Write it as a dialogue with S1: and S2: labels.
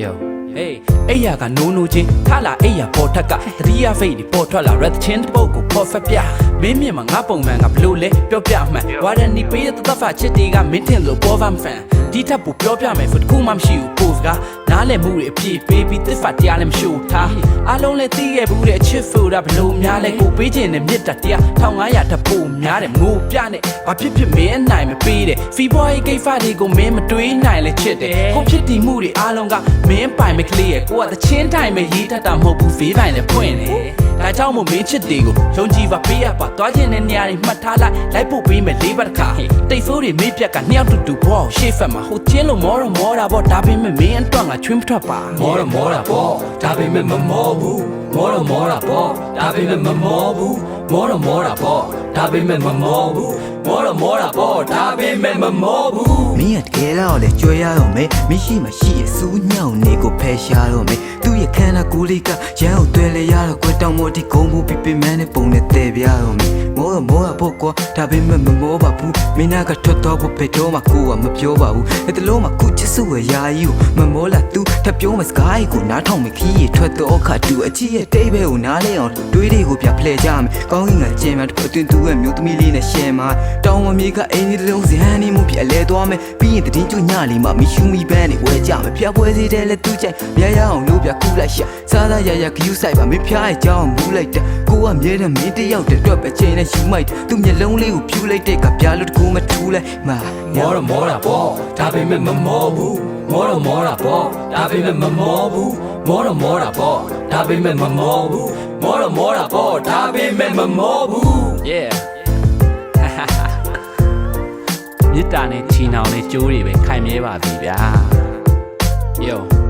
S1: Yo Hey အဲ့ရကနိုးနိုးချင်းထလာအဲ့ရပေါ်ထက်ကတတိယဖိတ်ဒီပေါ်ထွက်လာ red chin တပုတ်ကို perfect ပြမင်းမြင်မှာငါပုံမှန်ကဘလို့လဲပြောပြမှန်ဝါရနီပေးတဲ့သတ်ဖာချစ်တွေကမင်းတင်လို့ပေါ်ဗမ်ဖန် ဒီထပ်ပူပြောပြမယ်ဆိုတခုမှမရှိဘူး pose ကနားလည်မှုတွေအပြည့်ပေးပြီးသစ္စာတရားလည်းမရှိဘူးထားအားလုံးလည်းသိခဲ့ဘူးတဲ့အချစ်ဆိုတာဘလို့များလဲကိုပေးခြင်းနဲ့မြစ်တာတရား1500တပို့များတယ်ငိုပြနဲ့ဘာဖြစ်ဖြစ်မင်းအနိုင်မပေးတဲ့ free boy ကိစ္စတွေကိုမင်းမတွေးနိုင်လဲချစ်တယ်ကိုဖြစ်တည်မှုတွေအားလုံးကမင်းပိုင်မကလေးရဲ့ကိုကသချင်းတိုင်းပဲရေးတတ်တာမဟုတ်ဘူးဖေးတိုင်းလည်းဖွင့်တယ် ဒါကြောင့်မို့မင်းချစ်တွေကိုယုံကြည်ပါပေးရပါသွားခြင်းတဲ့နေရာတွေမှတ်ထားလိုက်လိုက်ဖို့ပေးမယ်လေးပတ်တစ်ခါတိတ်ဆိုးတွေမေးပြက်ကနှစ်ယောက်တူတူဘောရှေ့ဖက်မှာဟိုချင်းလို့မောတော့မောတာပေါ့ဒါပေမဲ့မင်းအတွက်ငါချွင်းမထွက်ပါ
S2: မောတော့မောတာပေါ့ဒါပေမဲ့မမောဘူးမောတော့မောတာပေါ့ဒါပေမဲ့မမောဘူးမောတော့မောတာပေါ့ဒါပေမဲ့မမောဘူးမောတော့မောတာပေါ့ဒါပေမဲ့မမောဘူး
S3: မင်းကတကယ်တော့လေကြွေရတော့မယ်မရှိမရှိရစူးညောင်နေကိုဖယ်ရှားတော့မယ်သူ့ရဲ့ခန္ဓာကိုယ်လေးကရန်ကိုတွေ့လေရတော့ကွ တောင်မို့ဒီကုန်းမှုပြပြမန်းနဲ့ပုံနဲ့တည်ပြရတော့မယ်မောတော့မောတာပေါ့ကွာဒါပေမဲ့မမောပါဘူးမင်းကထွက်တော့ဖို့ဖေတော့မှကိုကမပြောပါဘူးအဲ့တလုံးမှာကုချစ်စုရဲ့ယာယီကိုမမောလာသူထပ်ပြောမစကားကြီးကိုနားထောင်မခီးရထွက်တော့ခါတူအချစ်ရဲ့တိတ်ဘဲကိုနားလဲအောင်တွေးတွေကိုပြဖလှဲကြမယ်ကောင်းကင်ကကျင်မှာတစ်အတွင်သူ့ရဲ့မျိုးသမီးလေးနဲ့ရှယ်မှာတောင်းမမြေကအိမ်ကြီးတစ်လုံးစဟန်နေမှုပြအလဲသွားမယ်ပြီးရင်တည်င်းကျွညလေးမှာမီရှူမီဘန်းနေဝဲကြမယ်ဖျားပွဲစီတဲ့လဲသူ့ကြိုက်မြရအောင်လို့ပြကူလိုက်ရှာစားစားရရဂယူးဆိုင်ပါမဖျားရဲ့ကြောင်းမူးလိုက်တဲ့ကိုကမြဲတဲ့မင်းတယောက်တည်းအတွက်ပဲချိန်နဲ့ယူမိုက်သူ့မျက်လုံးလေးကိုဖြူလိုက်တဲ့ကပြားလို့တကူမထူးလိုက်မာ
S2: မောတော့မောတာပေါ့ဒါပေမဲ့မမောဘူးမောတော့မောတာပေါ့ဒါပေမဲ့မမောဘူးမောတော့မောတာပေါ့ဒါပေမဲ့မမောဘူးမောတော့မောတာပေါ့ဒါပေမဲ့မမောဘူး
S1: Yeah မြစ်တာနဲ့ချီနှောင်နဲ့ကြိုးတွေပဲခိုင်မြဲပါပြီဗျာ Yo